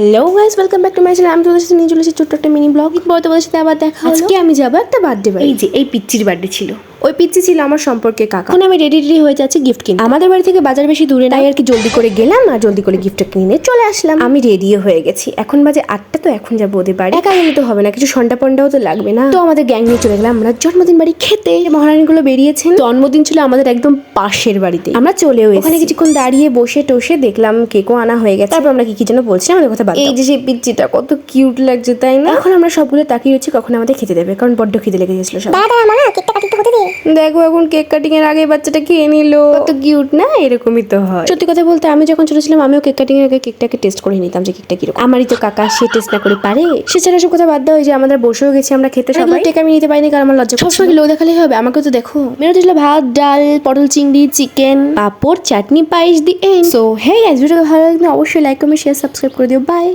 Hello guys welcome back to my channel আমি তোমাদের সাথে নিয়ে চলে এসেছি ছোট্ট একটা মিনি ব্লগ পরে তোমাদের সাথে আবার দেখা হলো। আজকে আমি যাব একটা বার্থডে বাড়ি এই যে এই পিচ্চির বার্থডে ছিল। ওই পিচ্ছি ছিল আমার সম্পর্কে কাকা। এখন আমি রেডি রেডি হয়ে যাচ্ছি গিফট কিনতে। আমাদের বাড়ি থেকে বাজার বেশি দূরে নাই আর কি জলদি করে গেলাম আর জলদি করে গিফটটা কিনে চলে আসলাম। আমি রেডিও হয়ে গেছি। এখন বাজে আটটা তো এখন যাব ওদের বাড়ি। একা গেলে তো হবে না কিছু সন্ডা পন্ডাও তো লাগবে না। তো আমাদের গ্যাং নিয়ে চলে গেলাম। আমরা জন্মদিন বাড়ি খেতে। মহারানীগুলো বেরিয়েছেন। জন্মদিন ছিল আমাদের একদম পাশের বাড়িতে। আমরা চলেও। ওখানে কিছুক্ষণ দাঁড়িয়ে বসে টসে দেখলাম কেকও আনা হয়ে গেছে। তারপর আমরা কি কি যেন বলছিলাম আমাদের কথা বাদ এই যে সেই পিচ্চিটা কত কিউট লাগছে তাই না? এখন আমরা সবগুলো তাকিয়ে রয়েছি কখন আমাদের খেতে দেবে কারণ বড্ড খিদে লেগে গেছিল সব। দাদা আমার দেখো এখন কেক কাটিং এর আগে বাচ্চাটা খেয়ে নিল। কত কিউট না? এরকমই তো হয়। সত্যি কথা বলতে আমি যখন ছোট ছিলাম আমিও কেক কাটিং এর আগে কেকটাকে টেস্ট করে নিতাম যে কেকটা কীরকম। আমারই তো কাকা সে টেস্ট না করে পারে। সে ছাড়া সব কথা বাদ দাও ওই যে আমাদের বসেও গেছি আমরা খেতে সবাই। টেক আমি নিতে পারিনি কারণ আমার লজ্জা সবসময় লো দেখালেই হবে আমাকে তো দেখো। মেনুতে ছিল ভাত ডাল পটল চিংড়ি চিকেন পাঁপড় চাটনি পায়েস the end so hey guys ভিডিওটা ভালো লাগলে অবশ্যই লাইক কমেন্ট শেয়ার সাবস্ক্রাইব করে দিও। বাই